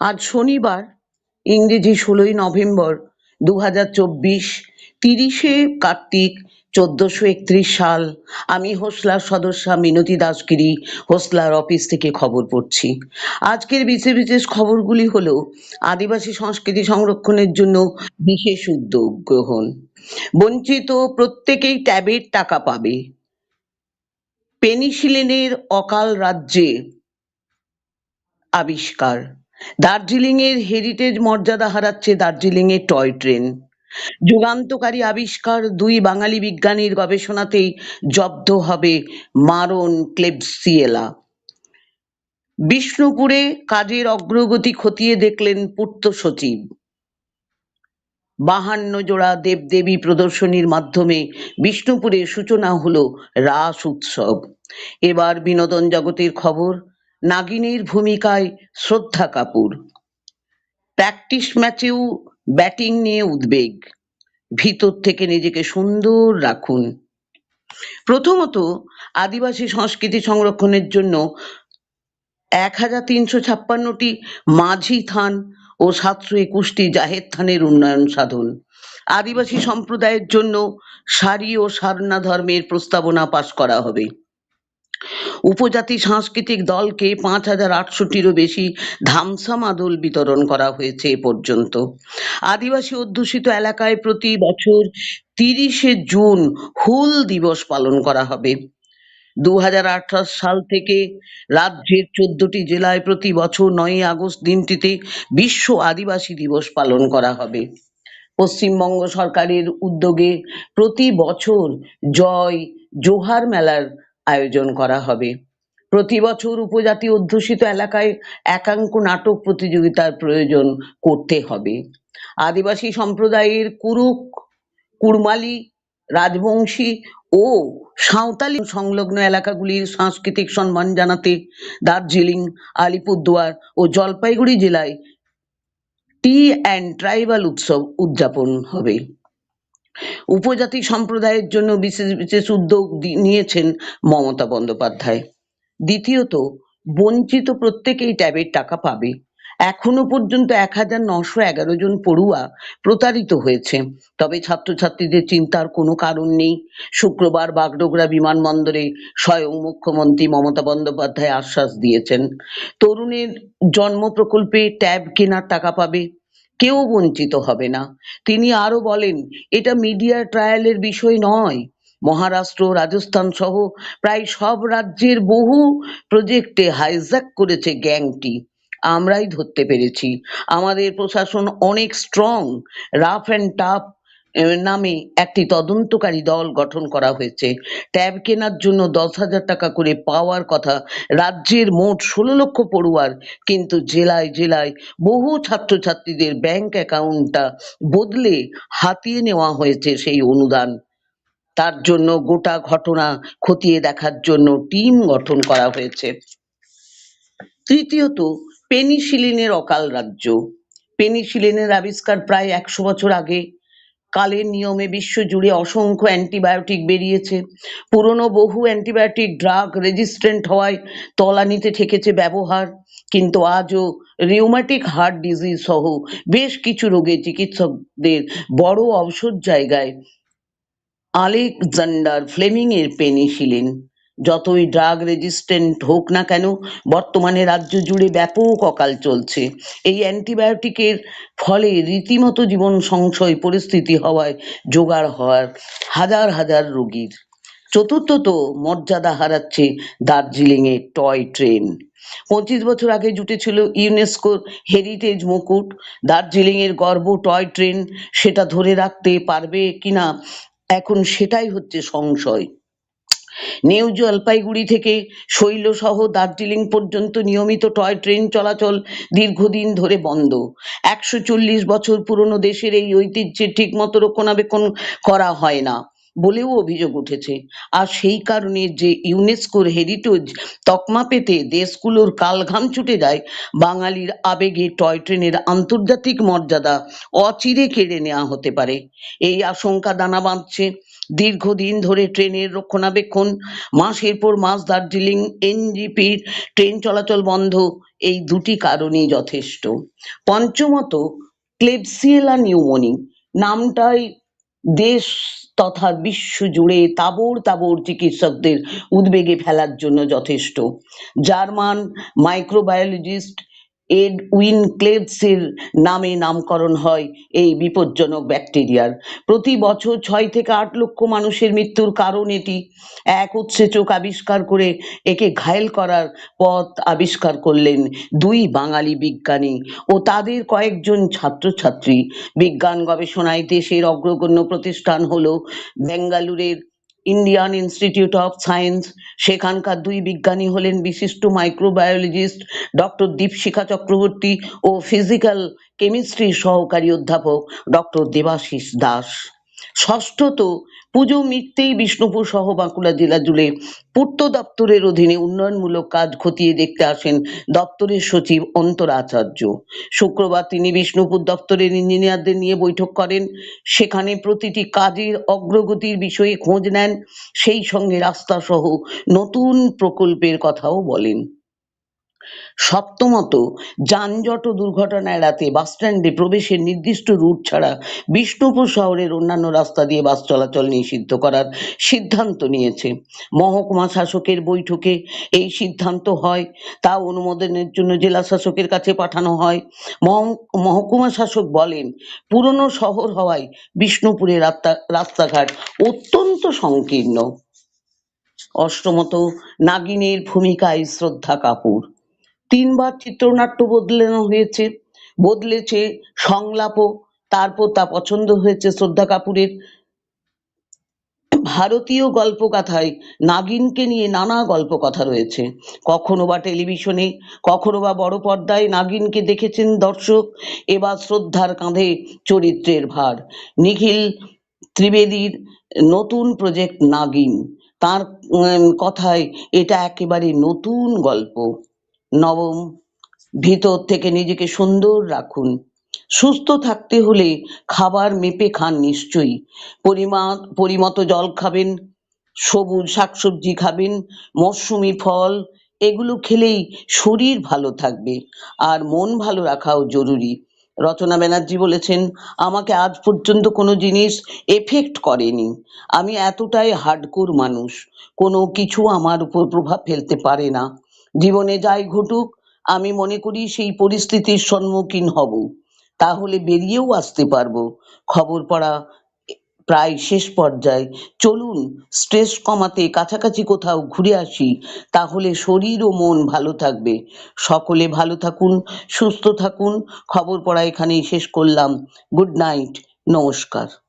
আজ শনিবার, ইংরেজি ষোলোই নভেম্বর দু হাজার চব্বিশ, তিরিশে কার্তিক চোদ্দশো একত্রিশ সাল, আমি হোসলার সদস্যা মিনতি দাসগিরি হোসলার অফিস থেকে খবর পড়ছি। আজকের বিশেষ বিশেষ খবরগুলি হলো, আদিবাসী সংস্কৃতি সংরক্ষণের জন্য বিশেষ উদ্যোগ গ্রহণ। বঞ্চিত প্রত্যেকেই ট্যাবের টাকা পাবে। পেনিসিলিনের অকাল রাজ্যে আবিষ্কার। দার্জিলিং এর হেরিটেজ মর্যাদা হারাচ্ছে দার্জিলিং এর টয় ট্রেন যুগান্তকারী আবিষ্কার দুই বাঙালি বিজ্ঞানীর গবেষণাতেই জব্দ হবে মারণ ক্লেবসিয়েলা বিষ্ণুপুরে কাজের অগ্রগতি খতিয়ে দেখলেন পূর্ত সচিব। বাহান্ন জোড়া দেবদেবী প্রদর্শনীর মাধ্যমে বিষ্ণুপুরে সূচনা হলো রাস উৎসব। এবার বিনোদন জগতের খবর নাগিনীর ভূমিকায় শ্রদ্ধা কাপুর। প্র্যাকটিস ম্যাচেও ব্যাটিং নিয়ে উদ্বেগ। ভিতর থেকে নিজেকে সুন্দর রাখুন। প্রথমত আদিবাসী সংস্কৃতি সংরক্ষণের জন্য এক হাজার তিনশো ছাপ্পান্নটি মাঝি থান ও সাতশো একুশটি জাহের থানের উন্নয়ন সাধন। আদিবাসী সম্প্রদায়ের জন্য সারি ও সারনা ধর্মের প্রস্তাবনা পাশ করা হবে। উপজাতি সাংস্কৃতিক দলকে পাঁচ হাজার আটশোটিরও বেশি ধামসা মাদল বিতরণ করা হয়েছে এ পর্যন্ত। আদিবাসী অধ্যুষিত এলাকায় প্রতি বছর তিরিশে জুন হুল দিবস পালন করা হবে। দুহাজার আঠারো সাল থেকে রাজ্যের চোদ্দটি জেলায় প্রতি বছর নয়ই আগস্ট দিনটিতে বিশ্ব আদিবাসী দিবস পালন করা হবে। পশ্চিমবঙ্গ সরকারের উদ্যোগে প্রতি বছর জয় জোহার মেলার আয়োজন করা হবে। প্রতি বছর উপজাতি অধ্যুষিত এলাকায় একাঙ্ক নাটক প্রতিযোগিতার প্রয়োজন করতে হবে। আদিবাসী সম্প্রদায়ের কুরুক কুড়মালি রাজবংশী ও সাঁওতালি সংলগ্ন এলাকাগুলির সাংস্কৃতিক সম্মান জানাতে দার্জিলিং, আলিপুরদুয়ার ও জলপাইগুড়ি জেলায় টি অ্যান্ড ট্রাইবাল উৎসব উদযাপন হবে। উপজাতি সম্প্রদায়ের জন্য বিশেষ বিশেষ উদ্যোগ নিয়েছেন মমতা বন্দ্যোপাধ্যায়। দ্বিতীয়ত, বঞ্চিত প্রত্যেকেই ট্যাবের টাকা পাবে। এখনও পর্যন্ত এক হাজার নশো এগারো জন পড়ুয়া প্রতারিত হয়েছে। তবে ছাত্রছাত্রীদের চিন্তার কোনো কারণ নেই। শুক্রবার বাগডোগরা বিমানবন্দরে স্বয়ং মুখ্যমন্ত্রী মমতা বন্দ্যোপাধ্যায় আশ্বাস দিয়েছেন, তরুণের জন্ম প্রকল্পে ট্যাব কেনার টাকা পাবে। কেউ বঞ্চিত হবে না। তিনি আরও বলেন, এটা মিডিয়া ট্রায়ালের বিষয় নয়। মহারাষ্ট্র, রাজস্থান সহ প্রায় সব রাজ্যের বহু প্রজেক্টে হাইজ্যাক করেছে গ্যাংটি। আমরাই ধরতে পেরেছি। আমাদের প্রশাসন অনেক স্ট্রং রাফ অ্যান্ড টাফ নামে একটি তদন্তকারী দল গঠন করা হয়েছে। ট্যাব কেনার জন্য দশ হাজার টাকা করে পাওয়ার কথা রাজ্যের মোট ষোলো লক্ষ পড়ুয়ার, কিন্তু জেলায় জেলায় বহু ছাত্রছাত্রীদের ব্যাংক অ্যাকাউন্টটা বদলে হাতিয়ে নেওয়া হয়েছে সেই অনুদান। তার জন্য গোটা ঘটনা খতিয়ে দেখার জন্য টিম গঠন করা হয়েছে। তৃতীয়ত, পেনিসিলিনের অকাল রাজ্য। পেনিসিলিনের আবিষ্কার প্রায় একশো বছর আগে কালের নিয়মে বিশ্বজুড়ে অসংখ্য অ্যান্টিবায়োটিক বেরিয়েছে। পুরনো বহু অ্যান্টিবায়োটিক ড্রাগ রেজিস্ট্যান্ট হওয়ায় তলানিতে ঠেকেছে ব্যবহার। কিন্তু আজও রিউমাটিক হার্ট ডিজিজ সহ বেশ কিছু রোগে চিকিৎসকদের বড় অবসর জায়গায় আলেকজান্ডার ফ্লেমিং এর পেনিসিলিন যতই ড্রাগ রেজিস্ট্যান্ট হোক না কেন, বর্তমানে রাজ্য জুড়ে ব্যাপক অকাল চলছে। এই অ্যান্টিবায়োটিকের ফলে রীতিমতো জীবন সংশয়, পরিস্থিতি হওয়ায় জোগাড় হওয়ার হাজার হাজার রোগীর। চতুর্থত মর্যাদা হারাচ্ছে দার্জিলিং এর টয় ট্রেন। পঁচিশ বছর আগে জুটেছিল ইউনেস্কোর হেরিটেজ মুকুট। দার্জিলিং এর গর্ব টয় ট্রেন, সেটা ধরে রাখতে পারবে কিনা, এখন সেটাই হচ্ছে সংশয়। নিউ জলপাইগুড়ি থেকে শৈলসহ দার্জিলিং পর্যন্ত নিয়মিত টয় ট্রেন চলাচল দীর্ঘদিন ধরে বন্ধ। একশো চল্লিশ বছর পুরনো দেশের এই ঐতিহ্যের ঠিকমতো রক্ষণাবেক্ষণ করা হয় না বলেও অভিযোগ উঠেছে। আর সেই কারণে যে ইউনেস্কোর হেরিটেজ তকমা পেতে দেশগুলোর কালঘাম ছুটে যায়, বাঙালির আবেগে টয় ট্রেনের আন্তর্জাতিক মর্যাদা অচিরে কেড়ে নেওয়া হতে পারে। এই আশঙ্কা দানা বাঁধছে দীর্ঘদিন ধরে ট্রেনের রক্ষণাবেক্ষণ, মাসের পর মাস দার্জিলিং এনজিপির ট্রেন চলাচল বন্ধ, এই দুটি কারণেই যথেষ্ট। পঞ্চমত, ক্লেবসিয়েলা নিউমোনি, নামটাই দেশ তথা বিশ্ব জুড়ে তাবড় তাবড় চিকিৎসকদের উদ্বেগে ফেলার জন্য যথেষ্ট। জার্মান মাইক্রোবায়োলজিস্ট এডউইন ক্লেবসের নামে নামকরণ হয় এই বিপজ্জনক ব্যাকটেরিয়ার। প্রতি বছর ছয় থেকে আট লক্ষ মানুষের মৃত্যুর কারণ এটি। এক উৎসেচক আবিষ্কার করে একে ঘায়েল করার পথ আবিষ্কার করলেন দুই বাঙালি বিজ্ঞানী ও তাদের কয়েকজন ছাত্রছাত্রী। বিজ্ঞান গবেষণায় দেশের অগ্রগণ্য প্রতিষ্ঠান হলো বেঙ্গালুরের ইন্ডিয়ান ইনস্টিটিউট অফ সায়েন্স সেখানকার দুই বিজ্ঞানী হলেন বিশিষ্ট মাইক্রোবায়োলজিস্ট ডক্টর দীপশিখা চক্রবর্তী ও ফিজিক্যাল কেমিস্ট্রির সহকারী অধ্যাপক ডক্টর দেবাশিস দাস ষষ্ঠত পুজো মিটতেই বিষ্ণুপুর সহ বাঁকুড়া জেলা জুড়ে পূর্ত দপ্তরের অধীনে উন্নয়নমূলক কাজ খতিয়ে দেখতে আসেন দপ্তরের সচিব অন্তরা আচার্য শুক্রবার তিনি বিষ্ণুপুর দপ্তরের ইঞ্জিনিয়ারদের নিয়ে বৈঠক করেন। সেখানে প্রতিটি কাজের অগ্রগতির বিষয়ে খোঁজ নেন। সেই সঙ্গে রাস্তা সহ নতুন প্রকল্পের কথাও বলেন। সপ্তমত, যানজট ও দুর্ঘটনা এড়াতে বাসস্ট্যান্ডে প্রবেশের নির্দিষ্ট রুট ছাড়া বিষ্ণুপুর শহরের অন্যান্য রাস্তা দিয়ে বাস চলাচল নিষিদ্ধ করার সিদ্ধান্ত নিয়েছে। মহকুমা শাসকের বৈঠকে এই সিদ্ধান্ত হয়, তা অনুমোদনের জন্য জেলা শাসকের কাছে পাঠানো হয়। মহ- মহকুমা শাসক বলেন, পুরনো শহর হওয়ায় বিষ্ণুপুরের রাস্তা- রাস্তাঘাট অত্যন্ত সংকীর্ণ। অষ্টমত, নাগিনের ভূমিকায় শ্রদ্ধা কাপুর। তিনবার চিত্রনাট্য বদলানো হয়েছে, বদলেছে সংলাপও, তারপর তা পছন্দ হয়েছে শ্রদ্ধা কাপুরের। ভারতীয় গল্পকথায় নাগিনকে নিয়ে নানা গল্পকথা রয়েছে। কখনো বা টেলিভিশনে, কখনো বা বড় পর্দায় নাগিনকে দেখেছেন দর্শক। এবার শ্রদ্ধার কাঁধে চরিত্রের ভার। নিখিল ত্রিবেদীর নতুন প্রজেক্ট নাগিন। তার কথায় এটা একেবারে নতুন গল্প। নবম, ভিতর থেকে নিজেকে সুন্দর রাখুন। সুস্থ থাকতে হলে খাবার মেপে খান নিশ্চয়ই। পরিমাণ, পরিমতো জল খাবেন, সবুজ শাকসবজি খাবেন, মরশুমি ফল, এগুলো খেলেই শরীর ভালো থাকবে আর মন ভালো রাখাও জরুরি। রচনা ব্যানার্জি বলেছেন, আমাকে আজ পর্যন্ত কোনো জিনিস এফেক্ট করেনি। আমি এতটাই হার্ডকোর মানুষ। কোনো কিছু আমার উপর প্রভাব ফেলতে পারে না। জীবনে যাই ঘটুক, আমি মনে করি সেই পরিস্থিতির সম্মুখীন হব। তাহলে বেরিয়েও আসতে পারব। খবর পড়া প্রায় শেষ পর্যায়ে। চলুন স্ট্রেস কমাতে কাছাকাছি কোথাও ঘুরে আসি, তাহলে শরীর ও মন ভালো থাকবে। সকলে ভালো থাকুন, সুস্থ থাকুন। খবর পড়া এখানেই শেষ করলাম। গুড নাইট, নমস্কার।